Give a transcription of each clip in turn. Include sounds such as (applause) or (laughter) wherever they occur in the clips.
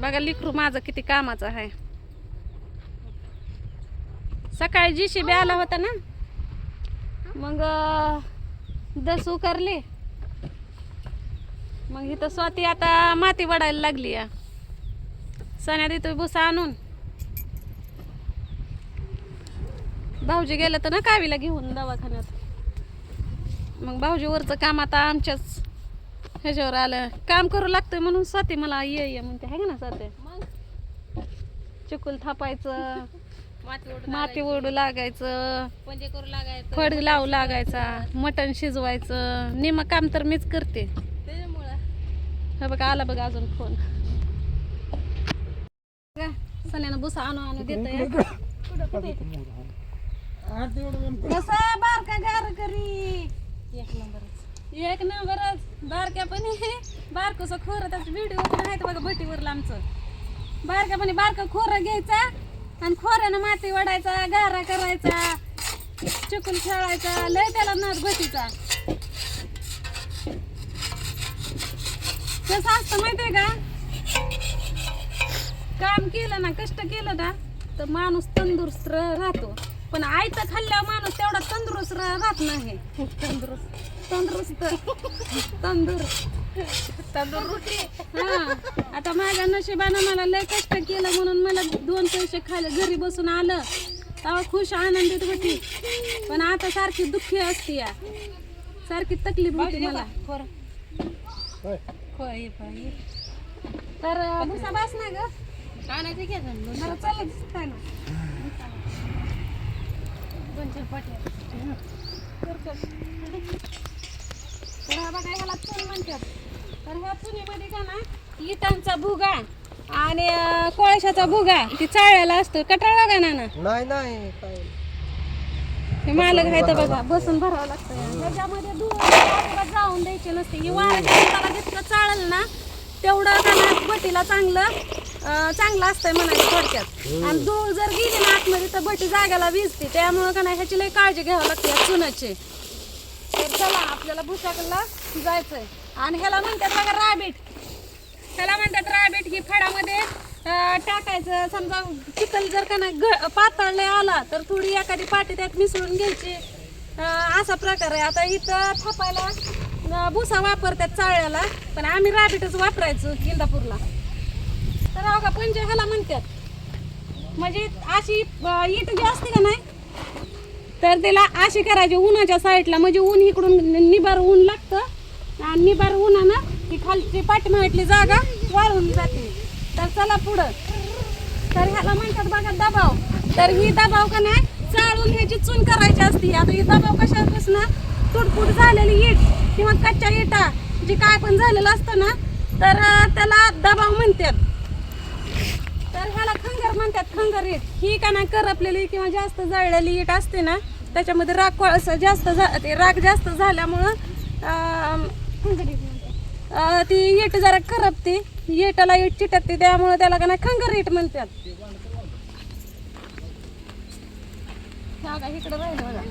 बघा लिकरू माझं किती कामाचं आहे. सकाळी जी शिबी आला होता ना मग दस उकारले. मग इथं स्वाती आता माती वडायला लागली या सण्या देतोय भुसा आणून. भाऊजी गेलं तर ना कावीला घेऊन दवाखान्यात. मग भाऊजीवरचं काम आता आमच्याच ह्याच्यावर आलं. काम करू लागतंय म्हणून स्वाती मला ये ये म्हणते. आहे का ना स्वाती मग? चिकुल थापायचं माती ओढू लागायचं. पंजे करू लागायचं. फड लावू लागायचा मटण शिजवायचं. निम काम तर मीच करते. हे बघा आला बघा अजून फोन. सण्यानं बुसा आणू आणू देत कसं बारका गार करी एक नंबरच. एक नंबरच बारक्या पण बारकस खोर त्याचं व्हिडिओ पण आहेत बघा भटीवरला आमचं. बारक्या पण बारका खोरं घ्यायचा आणि खोऱ्यानं माती वडायचा गारा करायचा चिकून खेळायचा. लय त्याला नाच भटीचा कसं असतं माहितीये का? काम केलं ना कष्ट केलं ना तर माणूस तंदुरुस्त राहतो. पण आयतं खाल्ल्यावर माणूस तेवढा तंदुरुस्त राहत नाही. (laughs) तंदुरुस्त. तंदुरुस्त. तंदुर तंदुरुस्ती. हा. आता माझ्या नशिबानं मला लय कष्ट केलं म्हणून मला दोन पैसे खाले घरी बसून आलं. तेव्हा खुश आनंदित होती. पण आता सारखी दुःखी असते या. सारखी तकलीफ होती मला. तर भुसा बास नाही ग. आणायचं घ्या जाऊन दोन मला चालत ना दोन चार पाट्या बघा ह्याला चूल म्हणतात. तर ह्या चुलीमध्ये का ना इटांचा भुगा आणि कोळशाचा भुगा ती चाळ्याला असतो. कटाळा का ना नाही नाही काय? हे मालक आहे तर बघा. बसून भरावं लागतं. ह्याच्यामध्ये दूध अजिबात जाऊन द्यायची नसते. ही वाऱ्याच्या हाताला जितकं चाळल ना तेवढं का ना भटीला चांगलं अं, चांगलं असतंय म्हणायचं थोडक्यात. आणि दूध जर गेली ना आतमध्ये तर भटी जाग्याला भिजते. त्यामुळं का नाही ह्याची लई काळजी घ्यावी लागते या चुनाची. तर चला आपल्याला भुसाकडला जायचंय. आणि ह्याला म्हणतात बघा राबीट ह्याला म्हणतात राबीट ही फळामध्ये टाकायचं. समजा चिखल जर का नाही ग पातळले आला तर थोडी एखादी पाटी त्यात मिसळून घ्यायची. असा प्रकार आहे. आता इथं थापायला भुसा वापरतात चाळ्याला पण आम्ही राबीटच वापरायचो इंदापूरला. तर अहो का पंजे ह्याला म्हणतात म्हणजे अशी इट जी असते का नाही तर त्याला अशी करायची उन्हाच्या साईडला म्हणजे ऊन इकडून निबार ऊन लागतं आणि निबार उन्हानं ती खालची पाठीमागली जागा वाळून जाते. तर चला पुढं. तर ह्याला म्हणतात बघा दबाव. तर ही दबाव का नाही? चाळून ह्याची चून करायची असते. आता ही दबाव कशापासून? तुटफुट झालेली ईट किंवा कच्च्या इटा जे काय पण झालेलं असतं ना तर त्याला दबाव म्हणतात. तर ह्याला खंगर म्हणतात खंगर ईट. ही का नाही करपलेली किंवा जास्त जळलेली ईट असते ना त्याच्यामध्ये राग कोळसा जास्त झा ते राग जास्त झाल्यामुळं अं, ती येट जरा खराबते येटाला येट चिटकते त्यामुळे त्याला का नाही खंगर येट म्हणतात. हा का, इकडं राहिलं बघा.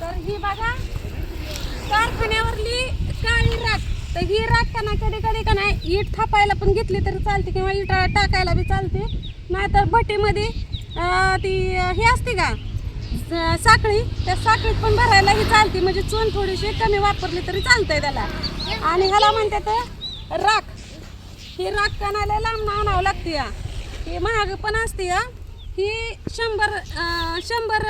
तर ही बघा कारखान्यावरली काळी राख. तर ही राख का ना कधी कधी का नाही इट थापायला पण घेतली तरी चालते किंवा इट टाकायला बी चालते. नाहीतर भट्टीमध्ये ती हे असते का? साखळी. त्या साखळीत पण भरायला ही चालते. म्हणजे चून थोडीशी कमी वापरली तरी चालतंय त्याला. आणि ह्याला म्हणतात राख. ही राख कानाला लांब आणावं लागते या. ही महाग पण असते या. ही शंभर शंभर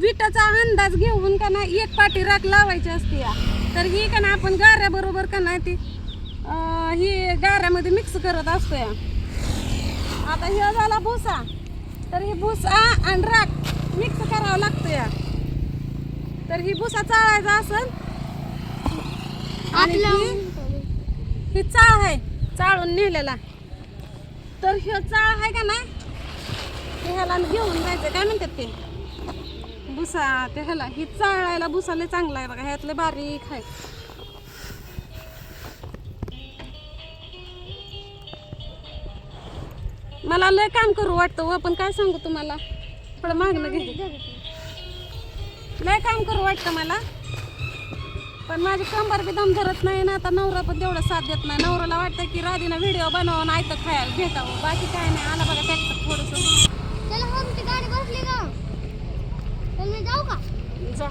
विटाचा अंदाज घेऊन का नाही एक पाटी राख लावायची असते या. तर ही का ना आपण गाऱ्याबरोबर का नाही ती ही गाऱ्यामध्ये मिक्स करत असतो या. आता हे झाला भुसा. तर ही भुसा आणि राख मिक्स करावं लागतं या तर ही भुसा चाळायचा असेल. आणि ही चाळ आहे चाळून नेलेला. तर ह्यो चाळ आहे का नाही? ते ह्याला घेऊन जायचं काय म्हणतात ते? भुसा ते ह्याला. ही चाळायला भुसा लय चांगला आहे बघा. ह्यातले बारीक आहे मला लय काम करू वाटतं व पण काय सांगू तुम्हाला? थोडं मागणं घे. लय काम करू वाटतं मला. पण माझी कंबर बी दम धरत नाही ना आता नवरा पण तेवढं साथ देत नाही. नवऱ्याला वाटतं की राधीनं व्हिडिओ बनवून आयतं खायला भेटावं. बाकी काय नाही आला बघा ट्रॅक्टर थोडंसं. मी जाऊ का? जा.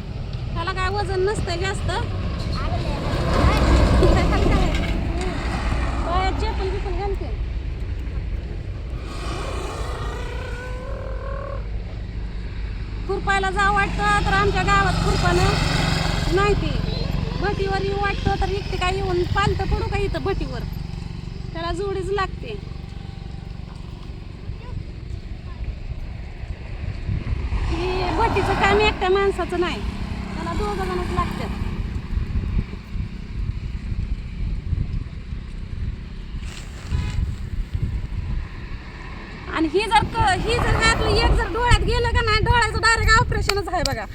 त्याला काय वजन नसतं जास्त. चप्पल बिपल घालते. खुरपायला जावं वाटतं तर आमच्या गावात खुरपानं नाही ते. भटीवर येऊ वाटतं तर इकडे काय येऊन पालतं पडू का इथं भटीवर? त्याला जोडीच लागते. भटीचं काम एकट्या माणसाचं नाही. त्याला दोघं जणच लागतात. आणि ही जर ही जर घातलं एक जर डोळ्यात गेलं का नाही डोळ्याचं डायरेक्ट ऑपरेशनच आहे बघा.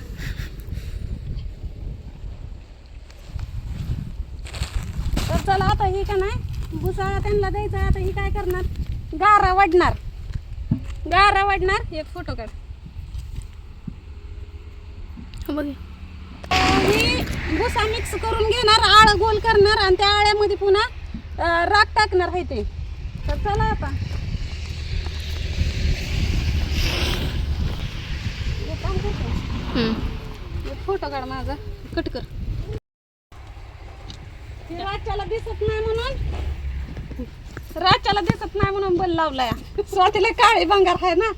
तर चला आता ही का नाही? भुसा त्यांना द्यायचा आता ही काय करणार? गारा वाढणार. गारा वाढणार. एक फोटो काढ. बघ. ही भुसा मिक्स करून घेणार आळ गोल करणार आणि त्या आळ्यामध्ये पुन्हा राख टाकणार आहे ते. तर चला आता एक काम करतो. एक फोटो काढ माझा. कट कर. राजाला दिसत नाही म्हणून. राजाला दिसत नाही म्हणून बल लावलाय. स्वातीला काळी भंगार आहे ना.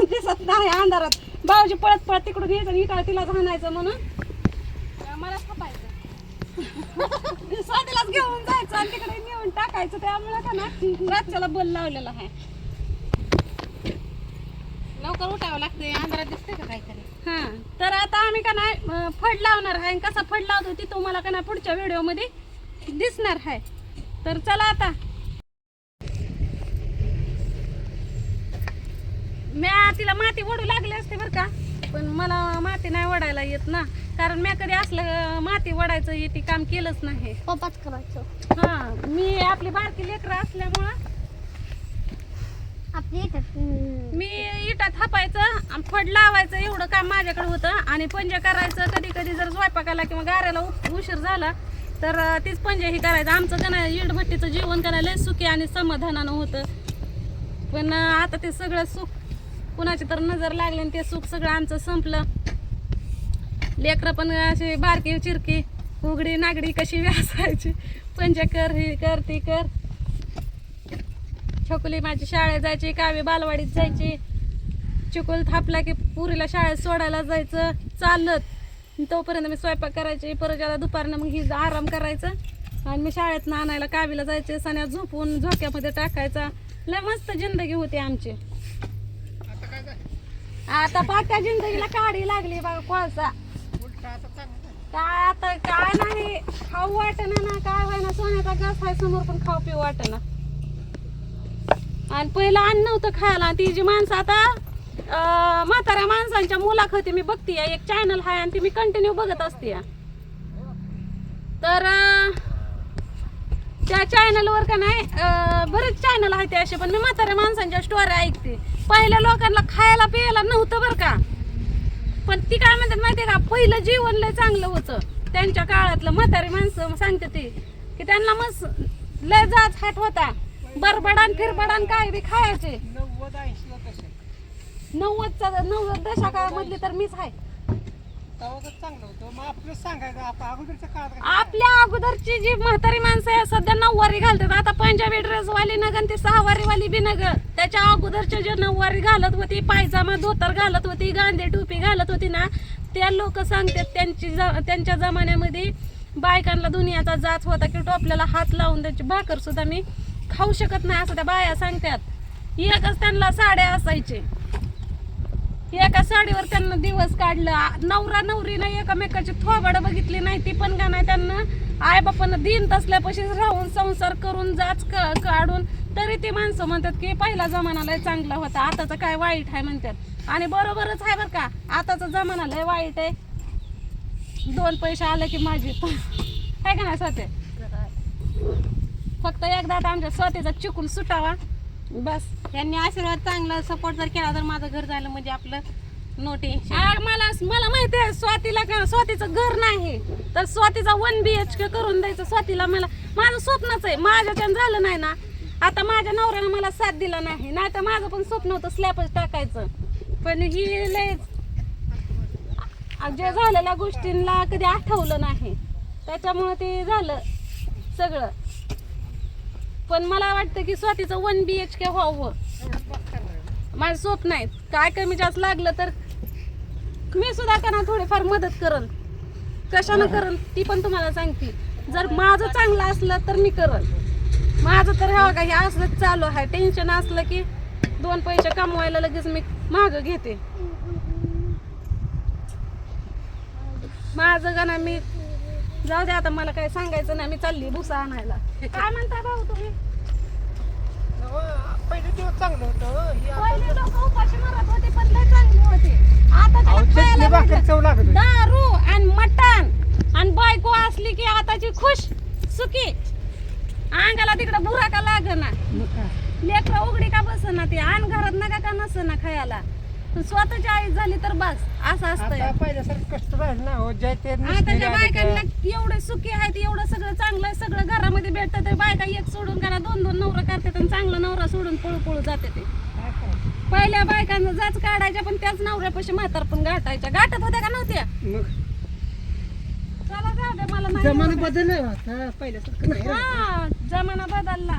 दिसत नाही अंधारात. भाऊजी पळत पळत तिकडून यायचं इकडे इकडं तिला घाणायचं म्हणून. मला थापायचं. स्वातीलाच घेऊन जायचं आणि तिकडे नेऊन टाकायचं. त्यामुळे का ना राजाला बल लावलेला आहे. लवकर उठावं लागतंय अंधारात दिसतंय का काहीतरी? हा तर आता आम्ही का नाही फड लावणार आहे. आणि कसा फड लावतो ती तुम्हाला का नाही पुढच्या व्हिडिओमध्ये दिसणार आहे. तर चला आता. म्या तिला माती ओढू लागली असते बरं का पण मला माती नाही ओढायला येत ना. कारण म्या कधी असलं माती ओढायचं हे ती काम केलंच नाही. पप्पाच करायचं. हा मी आपली बारकी लेकरं असल्यामुळं आपली येतात मी इटा थापायचं आणि फड लावायचं एवढं काम माझ्याकडे होतं. आणि पंजे करायचं कधी कधी जर स्वयंपाकाला किंवा गाऱ्याला उशीर झाला तर तीच पंजे ही करायचं. आमचं का नाही इडभट्टीचं जेवण करायला लय सुखी आणि समाधानानं होतं. पण आता ते सगळं सुख कुणाची तर नजर लागली आणि ते सुख सगळं आमचं संपलं. लेकरं पण असे बारकी चिरकी उघडी नागडी कशी व्यासायची. पंजे कर ही कर ती कर. छकुली माझी शाळेत जायची कावी बालवाडीत जायची. चिकोल थापला की पुरीला शाळेत सोडायला जायचं चालत. तोपर्यंत मी स्वयंपाक करायची परत ज्याला दुपारनं मग ही आराम करायचं. आणि मी शाळेत आणायला कावीला जायचे सण्या झोपून झोक्यामध्ये टाकायचा. लय मस्त जिंदगी होती आमची. आता पाट्या जिंदगीला काढी लागली बघा कोळसा. काय आता काय नाही खाऊ वाटेना ना काय व्हायना सोन्याचा घास आहे समोर पण खाऊ पिऊ वाटेना. आणि पहिलं अन्न नव्हतं खायला ती जी माणसं आता म्हाताऱ्या माणसांच्या मुलाखती मी बघते एक चॅनल आहे आणि ती मी कंटिन्यू बघत असते तर त्या चॅनलवर का नाही बरेच चॅनल आहेत ते असे पण मी म्हाताऱ्या माणसांच्या स्टोऱ्या ऐकते. पहिल्या लोकांना खायला प्यायला नव्हतं बरं का. पण ती काय म्हणतात माहितीये का? पहिलं जीवन लय चांगलं होतं. त्यांच्या काळातलं म्हातारी माणसं सांगते ती की त्यांना मस्त लय जाच हाट होता. बरबडान फिरबडान काय बी खायचे. नव्वदचा नव्वद दशकामधली तर मीच आहे? आपल्या अगोदरची जी म्हातारी माणसं आहे सध्या नऊवारी घालतात. आता पंजाबी ड्रेस वाली नग आणि ती सहावारी वाली बी नग त्याच्या अगोदरच्या जे नऊवारी घालत होती पायजामा धोतर घालत होती गांधी टोपी घालत होती ना त्या लोक सांगतात त्यांची त्यांच्या जमान्यामध्ये बायकांना दुनियाचा जाच होता की टोपल्याला हात लावून त्याची भाकर सुद्धा मी खाऊ शकत नाही असं त्या बाया सांगतात. एकच त्यांना साड्या असायचे. एका साडीवर त्यांना दिवस काढला. नवरा नवरीनं एकमेकाची थोबाड बघितली नाही ती पण का नाही त्यांना आई बापानं दिन तसल्यापाशीच राहून संसार करून जाच क- काढून तरी ती माणसं म्हणतात की पहिला जमाना लय चांगला होता आताचा काय वाईट आहे म्हणतात. आणि बरोबरच आहे बरं का आताचा जमाना लय वाईट आहे. दोन पैसे आले की माझी आहे का नाही स्वतः फक्त एकदा आता आमच्या स्वतःचा चिकून सुटावा. बस. त्यांनी आशीर्वाद चांगला सपोर्ट जर केला तर माझं घर झालं म्हणजे आपलं नो टेन्शन मला मला माहिती आहे स्वातीला का स्वातीचं घर नाही. तर स्वातीचा वन बी एच के करून द्यायचं. स्वातीला मला माझं स्वप्नच आहे. माझ्याच्यानं झालं नाही ना. आता माझ्या नवऱ्यानं मला साथ दिला नाही. नाही तर माझं पण स्वप्न होतं स्लॅबच टाकायचं. पण ही लय जे झालेल्या गोष्टींना कधी आठवलं नाही. त्याच्यामुळे ते झालं सगळं. पण मला वाटतं की स्वातीचं वन बी एच के व्हावं. माझं स्वप्न आहे. काय कमी जास्त लागलं तर मी सुद्धा त्यांना थोडीफार मदत करन. कशानं करन? ती पण तुम्हाला सांगते. जर माझं चांगलं असलं तर मी करन. माझं तर ह्या का हे असलं चालू आहे. टेन्शन असलं की दोन पैसे कमवायला लगेच मी मागं घेते. माझं गाणं मी जाऊ दे आता मला काय सांगायचं नाही मी चालली भुसा आणायला काय म्हणताय भाऊ तुम्ही अहो, पहिले दिवस चांगलं होतं हो. आता- पहिले लोक उपाशी मरत होते पण लय चांगले होते आता अहो, त्याला चटणी खायला भाकर भेटलं. चव लागत होती. दारू आणि मटण आणि बायको असली की आताची खुश सुखी अंगाला तिकडं बुरा का लागना मग काय? लेकरं उघडी का बसना ती आण घरात नका का नसना खायला स्वतःची आई झाली तर बस असं आता पहिल्यासारखं कष्ट राहिलं ना हो जय ते आताच्या बायकांना एवढे सुखी आहेत एवढं सगळं चांगलं आहे सगळं घरामध्ये भेटतं ते बायका एक सोडून करा दोन दोन नवरा करतात आणि चांगला नवरा सोडून पळू पळू जाते ते. पहिल्या बायकांना जाच काढायच्या पण त्याच नवऱ्यापाशी म्हातार पण गाठायच्या. गाठत होत्या का नव्हत्या? मग? चला जाऊ दे मला नाही जमाना आवडत. बदल आता पहिल्यासारखं नाही राहिलं. हा जमाना बदलला.